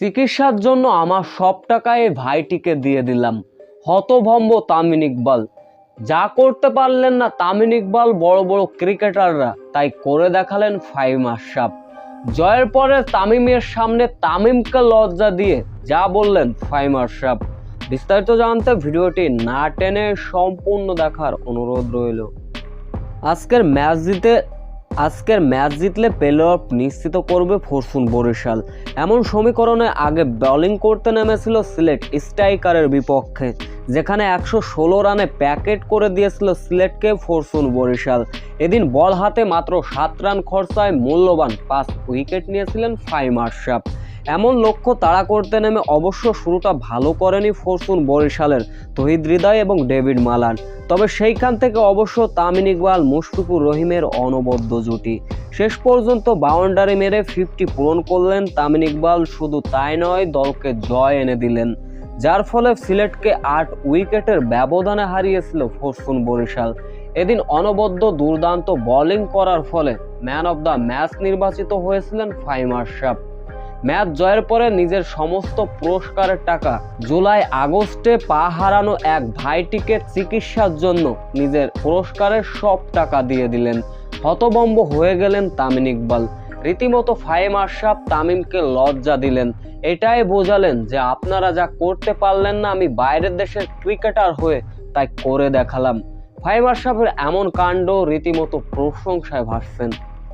চিকিৎসার জন্য আমার সব টাকা এই ভাইটিকে দিয়ে দিলাম। হতভম্ব তামিন ইকবাল। যা করতে পারলেন না তামিন ইকবাল, বড় বড় ক্রিকেটাররা। তাই করে দেখালেন ফাইম আশরাফ। জয়ের পরে তামিমের সামনে তামিমকে লজ্জা দিয়ে যা বললেন ফাইম আশরাফ। বিস্তারিত জানতে ভিডিওটি না টেনে সম্পূর্ণ দেখার অনুরোধ রইল। আজকের ম্যাচ জিতে আজকের ম্যাচ জিতলে প্লে অফ নিশ্চিত করবে ফরসুন বরিশাল। এমন সমীকরণে আগে বোলিং করতে নেমেছিল সিলেট স্ট্রাইকারের বিপক্ষে, যেখানে একশো ষোলো রানে প্যাকেট করে দিয়েছিল সিলেটকে ফরসুন বরিশাল। এদিন বল হাতে মাত্র সাত রান খরচায় মূল্যবান পাঁচ উইকেট নিয়েছিলেন ফাইম আশরাফ এমন লক্ষ্য তাড়া করতে নেমে অবশ্য শুরুটা ভালো করেনি ফরচুন বরিশালের তহিদ হৃদয় এবং ডেভিড মালান। তবে সেইখান থেকে অবশ্য তামিন ইকবাল, মুশফিকুর রহিমের অনবদ্য জুটি। শেষ পর্যন্ত বাউন্ডারি মেরে ফিফটি পূরণ করলেন তামিন ইকবাল, শুধু তাই নয়, দলকে জয় এনে দিলেন। যার ফলে সিলেটকে আট উইকেটের ব্যবধানে হারিয়েছিল ফরচুন বরিশাল। এদিন অনবদ্য দুর্দান্ত বোলিং করার ফলে ম্যান অব দ্য ম্যাচ নির্বাচিত হয়েছিলেন ফাইম আশরাফ ম্যাচ জয়ের পরে নিজের সমস্ত পুরস্কারের টাকা জুলাই আগস্টে পা হারানো এক ভাইটিকে চিকিৎসার জন্য নিজের পুরস্কারের সব টাকা দিয়ে দিলেন। হতবম্ব হয়ে গেলেন তামিন ইকবাল। রীতিমতো ফাইম আশরাফ তামিমকে লজ্জা দিলেন। এটাই বোঝালেন যে আপনারা যা করতে পারলেন না, আমি বাইরের দেশের ক্রিকেটার হয়ে তাই করে দেখালাম। ফাইম আশরাফের এমন কাণ্ড রীতিমতো প্রশংসায় ভাসছেন।